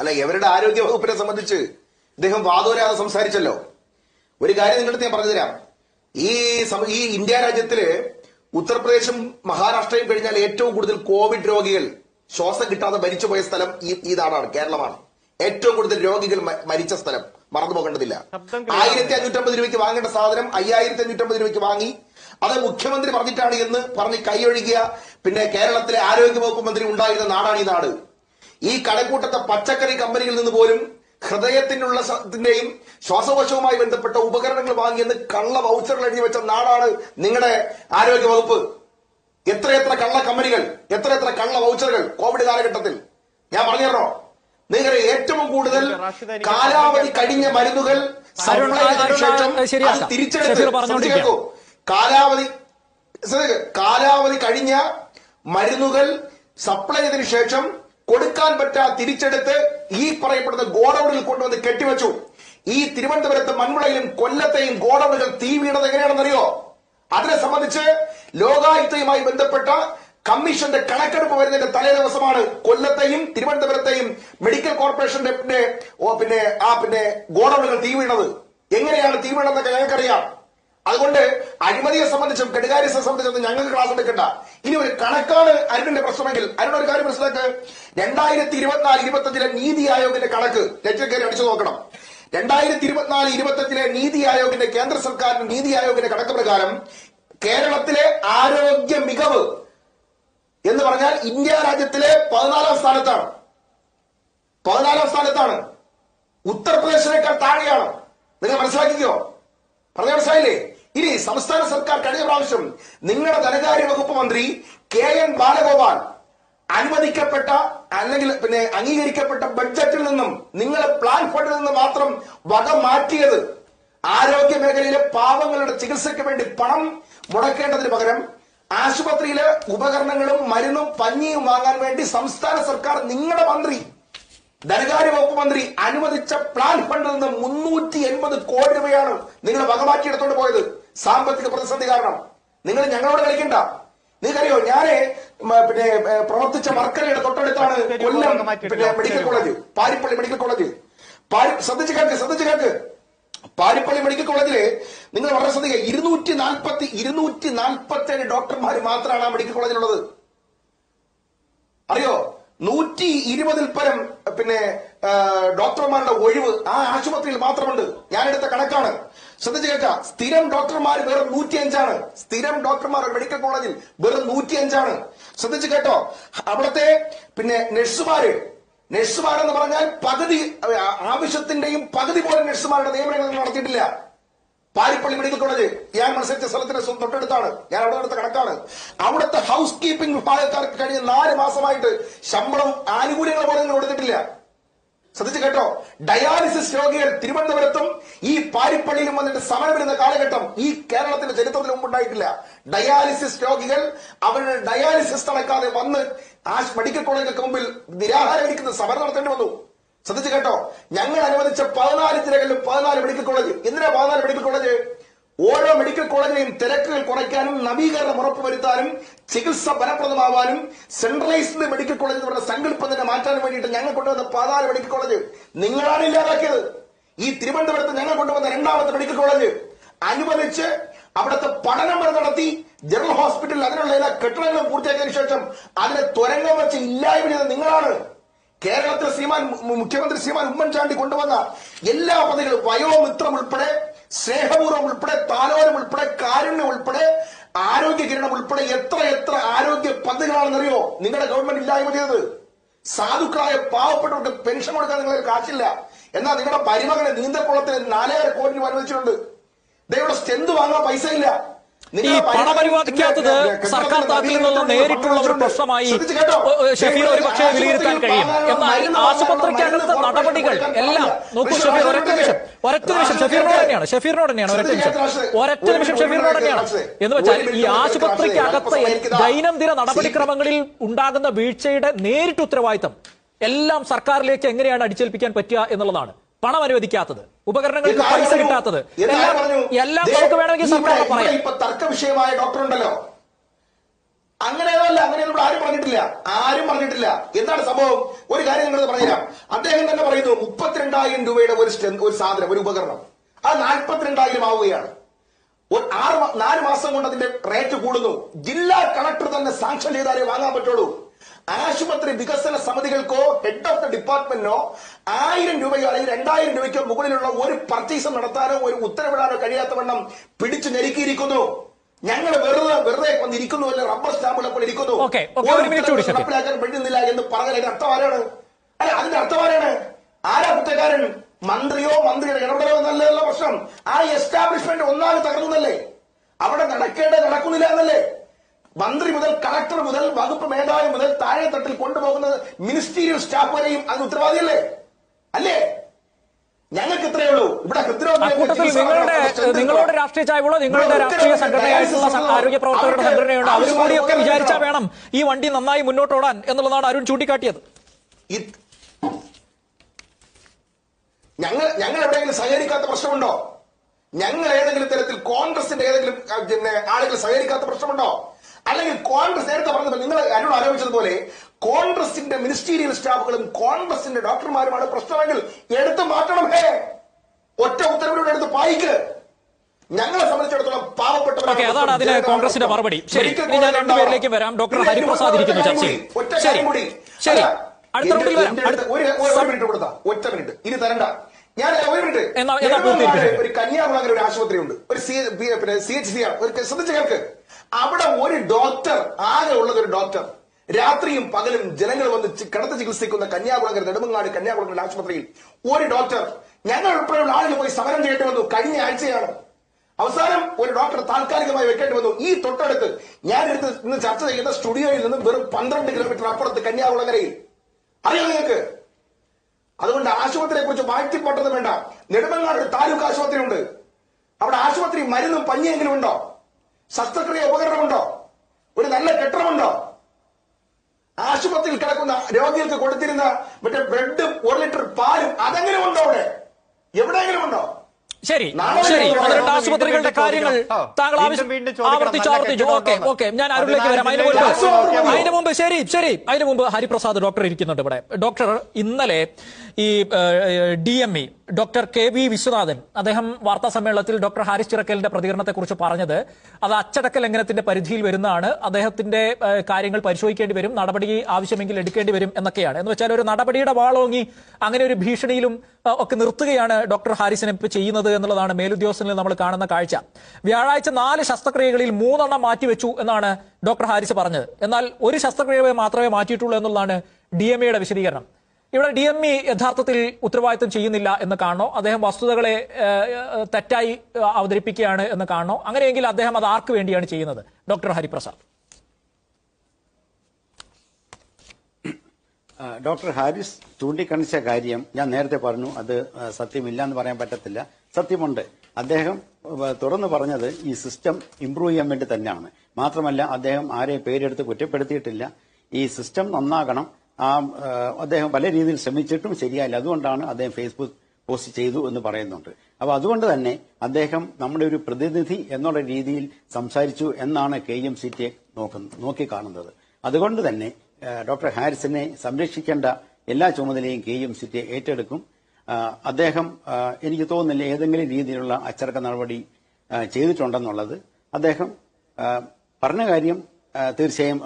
അല്ല എവരുടെ ആരോഗ്യ വകുപ്പിനെ സംബന്ധിച്ച് ഇദ്ദേഹം വാദോരാതെ സംസാരിച്ചല്ലോ? ഒരു കാര്യം നിങ്ങളുടെ അടുത്ത് ഞാൻ പറഞ്ഞുതരാം. ഈ ഈ ഇന്ത്യ രാജ്യത്തിൽ ഉത്തർപ്രദേശും മഹാരാഷ്ട്രയും കഴിഞ്ഞാൽ ഏറ്റവും കൂടുതൽ കോവിഡ് രോഗികൾ ശ്വാസം കിട്ടാതെ മരിച്ചുപോയ സ്ഥലം ഈ ഈ നാടാണ് കേരളമാണ്. ഏറ്റവും കൂടുതൽ രോഗികൾ മരിച്ച സ്ഥലം. മറന്നു പോകേണ്ടതില്ല. ആയിരത്തി അഞ്ഞൂറ്റമ്പത് രൂപയ്ക്ക് വാങ്ങേണ്ട സാധനം അയ്യായിരത്തി അഞ്ഞൂറ്റമ്പത് രൂപയ്ക്ക് വാങ്ങി. അത് മുഖ്യമന്ത്രി പറഞ്ഞിട്ടാണ് എന്ന് പറഞ്ഞ് കൈയൊഴുകിയ പിന്നെ കേരളത്തിലെ ആരോഗ്യ വകുപ്പ് മന്ത്രി ഉണ്ടായിരുന്ന നാടാണ് ഈ നാട്. ഈ കടക്കൂട്ടത്തെ പച്ചക്കറി കമ്പനിയിൽ നിന്ന് പോലും ഹൃദയത്തിനുള്ള ഇതിന്റെയും ശ്വാസകോശവുമായി ബന്ധപ്പെട്ട ഉപകരണങ്ങൾ വാങ്ങിയെന്ന് കള്ള വൗച്ചറുകൾ എഴുതി വെച്ച നാടാണ് നിങ്ങളുടെ ആരോഗ്യ വകുപ്പ് എത്രയെത്ര കള്ള കമ്പനികൾ എത്രയെത്ര കള്ള വൗച്ചറുകൾ കോവിഡ് കാലഘട്ടത്തിൽ. ഞാൻ പറഞ്ഞോ നിങ്ങളുടെ ഏറ്റവും കൂടുതൽ കാലാവധി കഴിഞ്ഞ മരുന്നുകൾ തിരിച്ചെടുത്ത്. കാലാവധി കാലാവധി കഴിഞ്ഞ മരുന്നുകൾ സപ്ലൈ ചെയ്തതിനു ശേഷം കൊടുക്കാൻ പറ്റാ തിരിച്ചെടുത്ത് ഈ പറയപ്പെടുന്ന ഗോഡൌണിൽ കൊണ്ടുവന്ന് കെട്ടിവെച്ചു. ഈ തിരുവനന്തപുരത്ത് മൺമുളയിലും കൊല്ലത്തെയും ഗോഡൌണുകൾ തീ വീണത് എങ്ങനെയാണെന്നറിയോ? അതിനെ സംബന്ധിച്ച് ലോകായുക്തയുമായി ബന്ധപ്പെട്ട കമ്മീഷന്റെ കണക്കെടുപ്പ് വരുന്നതിന്റെ തലേ ദിവസമാണ് കൊല്ലത്തെയും തിരുവനന്തപുരത്തെയും മെഡിക്കൽ കോർപ്പറേഷന്റെ പിന്നെ ഓ പിന്നെ ആ പിന്നെ ഗോഡൌണുകൾ തീ വീണത് എങ്ങനെയാണ് തീ വീണതെന്നൊക്കെ ഞങ്ങൾക്കറിയാം. അതുകൊണ്ട് അഴിമതിയെ സംബന്ധിച്ചും കെടുകാര്യത്തെ സംബന്ധിച്ചും ഞങ്ങൾക്ക് ക്ലാസ് എടുക്കണ്ട. ഇനി ഒരു കണക്കാണ് അരുണിന്റെ പ്രശ്നമെങ്കിൽ. അരുൺ ഒരു കാര്യം മനസ്സിലാക്ക്. രണ്ടായിരത്തി ഇരുപത്തിനാല് ഇരുപത്തഞ്ചിലെ നീതി ആയോഗിന്റെ കണക്ക് നെറ്റിൽ അടിച്ചു നോക്കണം. രണ്ടായിരത്തി ഇരുപത്തിനാല് ഇരുപത്തഞ്ചിലെ നീതി ആയോഗിന്റെ കേന്ദ്ര സർക്കാരിന്റെ നീതി ആയോഗിന്റെ കണക്ക് പ്രകാരം കേരളത്തിലെ ആരോഗ്യ മികവ് എന്ന് പറഞ്ഞാൽ ഇന്ത്യ രാജ്യത്തിലെ പതിനാലാം സ്ഥാനത്താണ്. പതിനാലാം സ്ഥാനത്താണ്. ഉത്തർപ്രദേശിനേക്കാൾ താഴെയാണ്. നിങ്ങൾ മനസ്സിലാക്കിക്കോ? പറഞ്ഞ മനസ്സിലായില്ലേ? ഇനി സംസ്ഥാന സർക്കാർ കഴിഞ്ഞ പ്രാവശ്യം നിങ്ങളുടെ ധനകാര്യ വകുപ്പ് മന്ത്രി കെ എൻ ബാലഗോപാൽ അനുവദിക്കപ്പെട്ട അല്ലെങ്കിൽ പിന്നെ അംഗീകരിക്കപ്പെട്ട ബഡ്ജറ്റിൽ നിന്നും നിങ്ങളെ പ്ലാൻ ഫണ്ടിൽ നിന്ന് മാത്രം വക മാറ്റിയത് ആരോഗ്യ മേഖലയിലെ പാവങ്ങളുടെ ചികിത്സയ്ക്ക് വേണ്ടി പണം മുടക്കേണ്ടതിന് പകരം ആശുപത്രിയിലെ ഉപകരണങ്ങളും മരുന്നും പഞ്ഞിയും വാങ്ങാൻ വേണ്ടി സംസ്ഥാന സർക്കാർ നിങ്ങളുടെ മന്ത്രി ധനകാര്യ വകുപ്പ് മന്ത്രി അനുവദിച്ച പ്ലാൻ ഫണ്ടിൽ നിന്ന് മുന്നൂറ്റി എൺപത് കോടി രൂപയാണ് നിങ്ങൾ വകമാറ്റിയെടുത്തോണ്ട് പോയത്. സാമ്പത്തിക പ്രതിസന്ധി കാരണം. നിങ്ങൾ ഞങ്ങളോട് കളിക്കണ്ട. നിങ്ങൾക്കറിയോ ഞാൻ പിന്നെ പ്രവർത്തിച്ച വർക്കലയുടെ തൊട്ടടുത്താണ് കൊല്ലം പിന്നെ medical college Parippally medical college. ശ്രദ്ധിച്ചു കേൾക്ക് ശ്രദ്ധിച്ചു കേൾക്ക്. പാരിപ്പള്ളി മെഡിക്കൽ കോളേജിൽ നിങ്ങൾ വളരെ ശ്രദ്ധിക്കുക ഇരുന്നൂറ്റി നാൽപ്പത്തി ഇരുന്നൂറ്റി നാൽപ്പത്തി ഏഴ് ഡോക്ടർമാർ മാത്രമാണ് ആ മെഡിക്കൽ കോളേജിലുള്ളത്. അറിയോ? നൂറ്റി ഇരുപതിൽ പരം പിന്നെ ഡോക്ടർമാരുടെ ഒഴിവ് ആ ആശുപത്രിയിൽ മാത്രമുണ്ട്. ഞാനെടുത്ത കണക്കാണ്. ശ്രദ്ധിച്ചു കേൾക്കാം സ്ഥിരം ഡോക്ടർമാർ വെറും നൂറ്റി അഞ്ചാണ് സ്ഥിരം ഡോക്ടർമാർ മെഡിക്കൽ കോളേജിൽ വെറും നൂറ്റി അഞ്ചാണ് ശ്രദ്ധിച്ചു കേട്ടോ. അവിടുത്തെ പിന്നെ നഴ്സുമാര് എന്ന് പറഞ്ഞാൽ പകുതി ആവശ്യത്തിന്റെയും പകുതി പോലും നഴ്സുമാരുടെ നിയമനങ്ങൾ നടത്തിയിട്ടില്ല. പാരിപ്പള്ളി മെഡിക്കൽ കോളേജ് ഞാൻ മത്സരിച്ച സ്ഥലത്തിന്റെ തൊട്ടടുത്താണ്. ഞാൻ അവിടെ നടത്ത കണക്കാണ്. അവിടുത്തെ ഹൗസ് കീപ്പിംഗ് വിഭാഗക്കാർക്ക് കഴിഞ്ഞ നാല് മാസമായിട്ട് ശമ്പളം ആനുകൂല്യങ്ങൾ പോലും കൊടുത്തിട്ടില്ല. ശ്രദ്ധിച്ചു കേട്ടോ. ഡയാലിസിസ് രോഗികൾ തിരുവനന്തപുരത്തും ഈ പാരിപ്പള്ളിയിലും വന്നിട്ട് സമരം വരുന്ന കാലഘട്ടം ഈ കേരളത്തിന്റെ ചരിത്രത്തിൽ മുമ്പുണ്ടായിട്ടില്ല. ഡയാലിസിസ് രോഗികൾ അവരുടെ ഡയാലിസിസ് നടക്കാതെ വന്ന് ആ മെഡിക്കൽ കോളേജിന്റെ മുമ്പിൽ നിരാഹാരം ഇരിക്കുന്ന സമരം നടത്തേണ്ടി വന്നു. ശ്രദ്ധിച്ചു കേട്ടോ. ഞങ്ങൾ അനുവദിച്ച പതിനാല് ജില്ലകളിലും പതിനാല് മെഡിക്കൽ കോളേജ്. എന്തിനാ പതിനാല് മെഡിക്കൽ കോളേജ്? ഓരോ മെഡിക്കൽ കോളേജിലെയും തിരക്കുകൾ കുറയ്ക്കാനും നവീകരണം ഉറപ്പുവരുത്താനും ചികിത്സ ഫലപ്രദമാവാനും സെൻട്രലൈസ്ഡ് മെഡിക്കൽ കോളേജ് പറയുന്ന സങ്കല്പം തന്നെ മാറ്റാനും വേണ്ടിയിട്ട് ഞങ്ങൾ കൊണ്ടുവന്ന പതിനാല് മെഡിക്കൽ കോളേജ് നിങ്ങളാണ് ഇല്ലാതാക്കിയത്. ഈ തിരുവനന്തപുരത്ത് ഞങ്ങൾ കൊണ്ടുവന്ന രണ്ടാമത്തെ മെഡിക്കൽ കോളേജ് അനുവദിച്ച് അവിടുത്തെ പഠനം വരെ നടത്തി ജനറൽ ഹോസ്പിറ്റലിൽ അതിനുള്ള എല്ലാ കെട്ടിടങ്ങളും പൂർത്തിയാക്കിയതിനു ശേഷം അതിനെ തുരങ്കം വെച്ച് ഇല്ലായ്മ ചെയ്തത് നിങ്ങളാണ്. കേരളത്തിലെ ശ്രീമാൻ മുഖ്യമന്ത്രി ശ്രീമാൻ ഉമ്മൻചാണ്ടി കൊണ്ടുവന്ന എല്ലാ പദ്ധതികളും വയോമിത്രം ഉൾപ്പെടെ സ്നേഹപൂർവം ഉൾപ്പെടെ താലോലം ഉൾപ്പെടെ കാരുണ്യം ഉൾപ്പെടെ ആരോഗ്യ കിരണം ഉൾപ്പെടെ എത്ര എത്ര ആരോഗ്യ പദ്ധതികളാണെന്നറിയോ? നിങ്ങളുടെ ഗവൺമെന്റ് ഇല്ലായ്മ ചെയ്തത്. സാധുക്കളായ പാവപ്പെട്ടവർക്ക് പെൻഷൻ കൊടുക്കാൻ നിങ്ങൾക്ക് കാശില്ല. എന്നാൽ നിങ്ങളുടെ പരിമകന് നീന്തൽക്കുളത്തിന് നാലേറെ കോടി രൂപ അനുവദിച്ചിട്ടുണ്ട്. ദൈവയുടെ സ്റ്റെന്ത് വാങ്ങാൻ പൈസ ഇല്ല ഈ പണം അനുവദിക്കാത്തത് സർക്കാർ തലത്തിൽ നിന്നുള്ള നേരിട്ടുള്ള ഒരു പ്രശ്നമായി ഷഫീർ ഒരു പക്ഷേ വിലയിരുത്താൻ കഴിയും. എന്നാൽ ആശുപത്രിക്കകത്ത് നടപടികൾ എല്ലാം നോക്കൂ ഷഫീർ ഒരൊറ്റ നിമിഷം. ഒരൊറ്റ നിമിഷം. ഷഫീറിനോട് തന്നെയാണ്. ഷഫീറിനോട് തന്നെയാണ്. ഒരൊറ്റ നിമിഷം. ഒരൊറ്റ നിമിഷം ഷഫീറിനോട് തന്നെയാണ്. എന്ന് വെച്ചാൽ ഈ ആശുപത്രിക്കകത്ത് ദൈനംദിന നടപടിക്രമങ്ങളിൽ ഉണ്ടാകുന്ന വീഴ്ചയുടെ നേരിട്ട് ഉത്തരവാദിത്തം എല്ലാം സർക്കാരിലേക്ക് എങ്ങനെയാണ് അടിച്ചേൽപ്പിക്കാൻ പറ്റുക എന്നുള്ളതാണ്. പണം അനുവദിക്കാത്തത് ഉപകരണങ്ങൾക്ക് പൈസ കിട്ടാത്തത്. എല്ലാം നമുക്ക് വേണമെങ്കിൽ സർക്കാർ പറയാം. ഇപ്പൊ തർക്ക വിഷയമായ ഡോക്ടർ ഉണ്ടല്ലോ അങ്ങനെയല്ല അങ്ങനെ നമ്മൾ ആരും പറഞ്ഞിട്ടില്ല. ആരും പറഞ്ഞിട്ടില്ല. എന്താണ് സംഭവം? ഒരു കാര്യം നിങ്ങൾ പറഞ്ഞുതരാം അദ്ദേഹം തന്നെ പറയുന്നു മുപ്പത്തിരണ്ടായിരം രൂപയുടെ ഒരു ഒരു സാധനം ഒരു ഉപകരണം. അത് നാൽപ്പത്തിരണ്ടായിരം ആവുകയാണ്. ആറ് നാല് മാസം കൊണ്ട് അതിന്റെ റേറ്റ് കൂടുന്നു. ജില്ലാ കളക്ടർ തന്നെ സാങ്ഷൻ ചെയ്താലേ വാങ്ങാൻ പറ്റുള്ളൂ. ആശുപത്രി വികസന സമിതികൾക്കോ ഹെഡ് ഓഫ് ദ ഡിപ്പാർട്ട്മെന്റിനോ ആയിരം രൂപയോ അല്ലെങ്കിൽ രണ്ടായിരം രൂപയ്ക്കോ മുകളിലുള്ള ഒരു പർച്ചേസും നടത്താനോ ഒരു ഉത്തരവിടാനോ കഴിയാത്ത വണ്ണം പിടിച്ചു ഞെരുക്കിയിരിക്കുന്നു. ഞങ്ങൾ വെറുതെ വെറുതെ വന്നിരിക്കുന്നു അല്ലെ? റബ്ബർ സ്റ്റാമ്പുകളെ പോലെ ഇരിക്കുന്നു. നടപ്പിലാക്കാൻ പറ്റുന്നില്ല എന്ന് പറഞ്ഞാൽ അതിന്റെ അർത്ഥം ആരാണ്? അല്ല അതിന്റെ അർത്ഥം ആരാണ്? ആരാ കുറ്റക്കാരൻ? മന്ത്രിയോ മന്ത്രിയുടെ ഇടപെടലോ എന്നല്ലല്ലോ പ്രശ്നം. ആ എസ്റ്റാബ്ലിഷ്മെന്റ് ഒന്നാമത് തകർന്നല്ലേ അവിടെ നടക്കേണ്ടത് നടക്കുന്നില്ല എന്നല്ലേ? മന്ത്രി മുതൽ കളക്ടർ മുതൽ വകുപ്പ് മേധാവി മുതൽ താഴെ തട്ടിൽ കൊണ്ടുപോകുന്നത് മിനിസ്റ്റീരിയൽ സ്റ്റാഫ് വരെയും അതിന് ഉത്തരവാദിയല്ലേ? അല്ലേ? ഞങ്ങൾക്ക് ഇത്രയേ ഉള്ളൂ. ഇവിടെ നിങ്ങളുടെ നിങ്ങളുടെ രാഷ്ട്രീയ ചായ്വുള്ള നിങ്ങളുടെ രാഷ്ട്രീയ സംഘടനയായിട്ടുള്ള ആരോഗ്യ പ്രവർത്തകരുടെ സംഘടനയുണ്ട്. അവരും കൂടിയൊക്കെ വിചാരിച്ചാൽ വേണം ഈ വണ്ടി നന്നായി മുന്നോട്ടോടാൻ എന്നുള്ളതാണ് അരുൺ ചൂണ്ടിക്കാട്ടിയത്. ഞങ്ങൾ ഞങ്ങൾ എവിടെയെങ്കിലും സഹകരിക്കാത്ത പ്രശ്നമുണ്ടോ? ഞങ്ങൾ ഏതെങ്കിലും തരത്തിൽ കോൺഗ്രസിന്റെ ഏതെങ്കിലും ആളുകൾ സഹകരിക്കാത്ത പ്രശ്നമുണ്ടോ? അല്ലെങ്കിൽ കോൺഗ്രസ് നേരത്തെ പറഞ്ഞപ്പോൾ നിങ്ങൾ അരുൺ ആരോപിച്ചതുപോലെ കോൺഗ്രസിന്റെ മിനിസ്റ്റീരിയൽ സ്റ്റാഫുകളും കോൺഗ്രസിന്റെ ഡോക്ടർമാരുമാണ് പ്രശ്നമെങ്കിൽ എടുത്തു മാറ്റണം ഹേ. ഒറ്റ ഉത്തരവിലൂടെ എടുത്ത് പായിക്ക്. ഞങ്ങളെ സംബന്ധിച്ചിടത്തോളം അതാണ് അതിന് കോൺഗ്രസിന്റെ മറുപടി. ശരി ഞാൻ രണ്ടുപേരിലേക്ക് വരാം. ഡോക്ടർ ഹരിപ്രസാദ് ഇരിക്കുന്നു ചർച്ചയിൽ ശരി ശരി. അടുത്ത റൗണ്ടിൽ വരാം. ഒരു മിനിറ്റ് കൊടുത്താ. ഒറ്റ മിനിറ്റ്. ഇനി തരണ്ട. ഞാൻ ഒരു മിനിറ്റ്. ഒരു കന്യാകുളങ്ങര ഒരു ആശുപത്രി ഉണ്ട് ഒരു സി പിന്നെ സി എച്ച് സി ആണ്. ഒരു ശ്രദ്ധിച്ച് കേൾക്ക്. അവിടെ ഒരു ഡോക്ടർ ആകെ ഉള്ളത് ഒരു ഡോക്ടർ രാത്രിയും പകലും ജനങ്ങൾ വന്ന് കിടത്ത് ചികിത്സിക്കുന്ന കന്യാകുളങ്ങര നെടുമങ്ങാട് കന്യാകുളങ്ങര ആശുപത്രിയിൽ ഒരു ഡോക്ടർ ഞങ്ങൾ ഉൾപ്പെടെയുള്ള ആളുകൾ പോയി സമരം ചെയ്യേണ്ടി വന്നു കഴിഞ്ഞ ആഴ്ചയാണ്. അവസാനം ഒരു ഡോക്ടർ താൽക്കാലികമായി വെക്കേണ്ടി വന്നു. ഈ തൊട്ടടുത്ത് ഞാൻ എടുത്ത് ഇന്ന് ചർച്ച ചെയ്യുന്ന സ്റ്റുഡിയോയിൽ നിന്ന് വെറും പന്ത്രണ്ട് കിലോമീറ്റർ അപ്പുറത്ത് കന്യാകുളങ്ങരയിൽ. അറിയാം നിങ്ങൾക്ക്? അതുകൊണ്ട് ആശുപത്രിയെ കുറിച്ച് വാഴ്ത്തിപ്പെട്ടത് വേണ്ട. നെടുമങ്ങാട് താലൂക്ക് ആശുപത്രി ഉണ്ട് അവിടെ ആശുപത്രി മരുന്നും പഞ്ഞിയെങ്കിലും ഉണ്ടോ? ശസ്ത്രക്രിയ ഉപകരണമുണ്ടോ? ഒരു നല്ല കെട്ടിടമുണ്ടോ? ആശുപത്രിയിൽ കിടക്കുന്ന രോഗികൾക്ക് കൊടുത്തിരുന്ന മറ്റേ ബ്രെഡും ഒരു ലിറ്റർ പാലും അതെങ്ങനെ ഉണ്ടോ അവിടെ? എവിടെയെങ്കിലും ഉണ്ടോ? ശരി. ശരി. വീണ്ടും ആശുപത്രികളുടെ. കാര്യങ്ങൾ താങ്കൾ വീണ്ടും ആവശ്യം ചോദിക്കണം. ആവർത്തിച്ച് ആവർത്തിച്ചു ഓക്കെ ഓക്കെ. ഞാൻ അരുളിലേക്ക് അരുണിലേക്ക് വരാം? അതിന് മുമ്പ് അതിന് മുമ്പ് ശരി ശരി. അതിന് മുമ്പ് ഹരിപ്രസാദ് ഡോക്ടർ ഇരിക്കുന്നുണ്ട് ഇവിടെ. ഡോക്ടർ ഇന്നലെ ഈ D M E doctor K V Viswanathan അദ്ദേഹം വാർത്താ സമ്മേളനത്തിൽ ഡോക്ടർ ഹാരിസ് ചിറക്കലിന്റെ പ്രതികരണത്തെക്കുറിച്ച് പറഞ്ഞത് അത് അച്ചടക്ക ലംഘനത്തിന്റെ പരിധിയിൽ വരുന്നതാണ് അദ്ദേഹത്തിന്റെ കാര്യങ്ങൾ പരിശോധിക്കേണ്ടി വരും നടപടി ആവശ്യമെങ്കിൽ എടുക്കേണ്ടി വരും എന്നൊക്കെയാണ്. എന്ന് വെച്ചാൽ ഒരു നടപടിയുടെ വാളോങ്ങി അങ്ങനെ ഒരു ഭീഷണിയിലും ഒക്കെ നിർത്തുകയാണ് ഡോക്ടർ ഹാരിസിനെ ഇപ്പോൾ ചെയ്യുന്നത് എന്നുള്ളതാണ് മേലുദ്യോഗസ്ഥനിൽ നമ്മൾ കാണുന്ന കാഴ്ച. വ്യാഴാഴ്ച നാല് ശസ്ത്രക്രിയകളിൽ മൂന്നെണ്ണം മാറ്റിവെച്ചു എന്നാണ് ഡോക്ടർ ഹാരിസ് പറഞ്ഞത്. എന്നാൽ ഒരു ശസ്ത്രക്രിയ മാത്രമേ മാറ്റിയിട്ടുള്ളൂ എന്നുള്ളതാണ് ഡി എം എയുടെ വിശദീകരണം. ഇവിടെ ഡി എം ഇ യഥാർത്ഥത്തിൽ ഉത്തരവാദിത്തം ചെയ്യുന്നില്ല എന്ന് കാണണോ അദ്ദേഹം വസ്തുതകളെ തെറ്റായി അവതരിപ്പിക്കുകയാണ് എന്ന് കാണണോ അങ്ങനെയെങ്കിൽ അദ്ദേഹം അത് ആർക്ക് വേണ്ടിയാണ് ചെയ്യുന്നത്? ഡോക്ടർ ഹരിപ്രസാദ്. ഡോക്ടർ ഹാരിസ് ചൂണ്ടിക്കാണിച്ച കാര്യം ഞാൻ നേരത്തെ പറഞ്ഞു. അത് സത്യമില്ല എന്ന് പറയാൻ പറ്റത്തില്ല. സത്യമുണ്ട്. അദ്ദേഹം തുറന്നു പറഞ്ഞത് ഈ സിസ്റ്റം ഇംപ്രൂവ് ചെയ്യാൻ വേണ്ടി തന്നെയാണ്. മാത്രമല്ല അദ്ദേഹം ആരെയും പേരെടുത്ത് കുറ്റപ്പെടുത്തിയിട്ടില്ല. ഈ സിസ്റ്റം നന്നാകണം. ആ അദ്ദേഹം പല രീതിയിൽ ശ്രമിച്ചിട്ടും ശരിയായില്ല. അതുകൊണ്ടാണ് അദ്ദേഹം ഫേസ്ബുക്ക് പോസ്റ്റ് ചെയ്തു എന്ന് പറയുന്നുണ്ട്. അപ്പോൾ അതുകൊണ്ട് തന്നെ അദ്ദേഹം നമ്മുടെ ഒരു പ്രതിനിധി എന്നുള്ള രീതിയിൽ സംസാരിച്ചു എന്നാണ് കെ എം സി ടി നോക്കിക്കാണുന്നത്. അതുകൊണ്ട് തന്നെ ഡോക്ടർ ഹാരിസിനെ സംരക്ഷിക്കേണ്ട എല്ലാ ചുമതലയും കെ എം സി ടി ഏറ്റെടുക്കും. അദ്ദേഹം എനിക്ക് തോന്നുന്നില്ല ഏതെങ്കിലും രീതിയിലുള്ള അച്ചടക്ക നടപടി ചെയ്തിട്ടുണ്ടെന്നുള്ളത് അദ്ദേഹം പറഞ്ഞ കാര്യം തീർച്ചയായും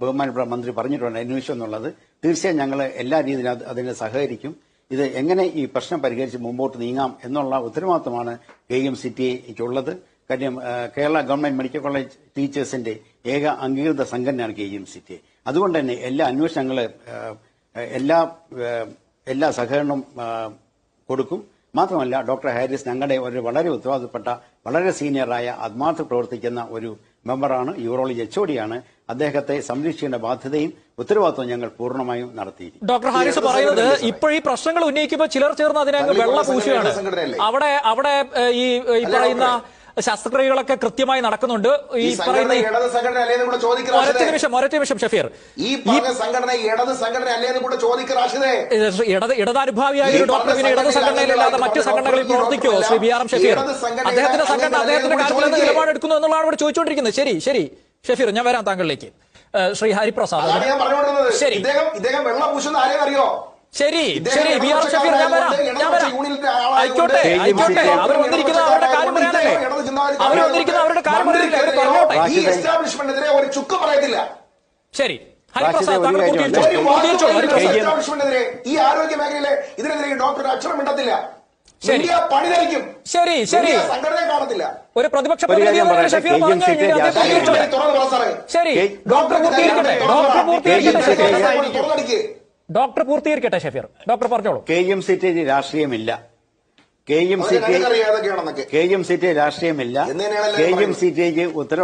ബഹുമാനപ്പെട്ട മന്ത്രി പറഞ്ഞിട്ടുണ്ട് അന്വേഷിച്ചു എന്നുള്ളത്. തീർച്ചയായും ഞങ്ങൾ എല്ലാ രീതിയിലും അതിനെ സഹകരിക്കും. ഇത് എങ്ങനെ ഈ പ്രശ്നം പരിഹരിച്ച് മുമ്പോട്ട് നീങ്ങാം എന്നുള്ള ഉത്തരവാദിത്തമാണ് കെ എം സി ടി ഉള്ളത് കാര്യം കേരള ഗവൺമെന്റ് മെഡിക്കൽ കോളേജ് ടീച്ചേഴ്സിന്റെ ഏക അംഗീകൃത സംഘടനയാണ് കെ എം സി ടി അതുകൊണ്ട് തന്നെ എല്ലാ അന്വേഷണങ്ങൾ എല്ലാ എല്ലാ സഹകരണവും കൊടുക്കും. മാത്രമല്ല ഡോക്ടർ ഹാരിസ് ഞങ്ങളുടെ ഒരു വളരെ ഉത്തരവാദിത്തപ്പെട്ട വളരെ സീനിയറായ ആത്മാർത്ഥ പ്രവർത്തിക്കുന്ന ഒരു മെമ്പറാണ് യൂറോളജി എച്ച് ഒഡിയാണ് അദ്ദേഹത്തെ സംരക്ഷിക്കേണ്ട ബാധ്യതയും ഉത്തരവാദിത്വം ഞങ്ങൾ പൂർണമായും നടത്തി ഡോക്ടർ ഹാരിസ് പറയുന്നത് ഇപ്പോൾ ഈ പ്രശ്നങ്ങൾ ഉന്നയിക്കുമ്പോൾ ചിലർ ചേർന്ന് അതിനെ വെള്ള പൂശുകയാണ്. അവിടെ അവിടെ ഈ പറയുന്ന. ശസ്ത്രക്രിയകളൊക്കെ കൃത്യമായി നടക്കുന്നുണ്ട്. ഈ പറയുന്ന ഒരൊറ്റ. നിമിഷം ഒരൊറ്റ നിമിഷം ഷഫീർ. ഈ സംഘടന ഇടത് സംഘടന അല്ലേന്ന് കൂടെ ചോദിക്കുക റാഷിദേ. ഏഹ്, ഇടത് ഇടതാനുഭാവിയായ ഒരു ഡോക്ടർ പിന്നെ ഇടത് സംഘടനയിലല്ലാതെ മറ്റ് സംഘടനകളിൽ പ്രവർത്തിക്കുമോ Shri B R M Shafeer? അദ്ദേഹത്തിന്റെ സംഘടന അദ്ദേഹത്തിന്റെ കാര്യത്തിൽ. നിലപാടെടുക്കുന്നു എന്നുള്ളതാണ് ഇവിടെ ചോദിച്ചുകൊണ്ടിരിക്കുന്നത്. ശരി ശരി. ഷഫീർ ഞാൻ വരാം താങ്കളിലേക്ക്. ശ്രീ ഹരിപ്രസാദ്. ഞാൻ പറഞ്ഞുകൊണ്ടിരുന്നത് ശരി. ഇദ്ദേഹം ഇദ്ദേഹം വെള്ളം പൂശുന്ന ആരെയും അറിയോ ശരി. ശരി ബി ആർ ഷഫീർ ഞാൻ വരാം. ഞാൻ വരാം. ആയിക്കോട്ടെ ആയിക്കോട്ടെ. അവർ വന്നിരിക്കുന്ന അവരുടെ കാര്യം പറയാനല്ലേ അവർ വന്നിരിക്കുന്ന അവരുടെ കാര്യം പറയാനല്ലേ അവർ പറഞ്ഞോട്ടെ. ഈ എസ്റ്റാബ്ലിഷ്മെന്റിനെതിരെ ഒരു ചുക്ക് പറയത്തില്ല. ശരി. ഹരിപ്രസാദ് ഈ ആരോഗ്യ മേഖലയിലെ ഇതിനെതിരെ ഡോക്ടർ അക്ഷരം മിണ്ടത്തില്ല. ഇന്ത്യ പണിതരിക്കും ശരി ശരി. ഇന്ത്യ സംഘടനയെ കാണത്തില്ല. ഒരു പ്രതിപക്ഷ ശരി. കെ- ഡോക്ടർ പൂർത്തീകരിക്കട്ടെ ഡോക്ടർ പൂർത്തീകരിക്കട്ടെ ഷഫീർ? ഡോക്ടർ പൂർത്തീകരിക്കട്ടെ ഷഫീർ? ഡോക്ടർ പറഞ്ഞോളൂ. K. M. C. T. രാഷ്ട്രീയമില്ല. K. M. C. T. K. M. C. T. രാഷ്ട്രീയമില്ല. K. M. C. ടിക്ക് ഉത്തരവാദിത്വം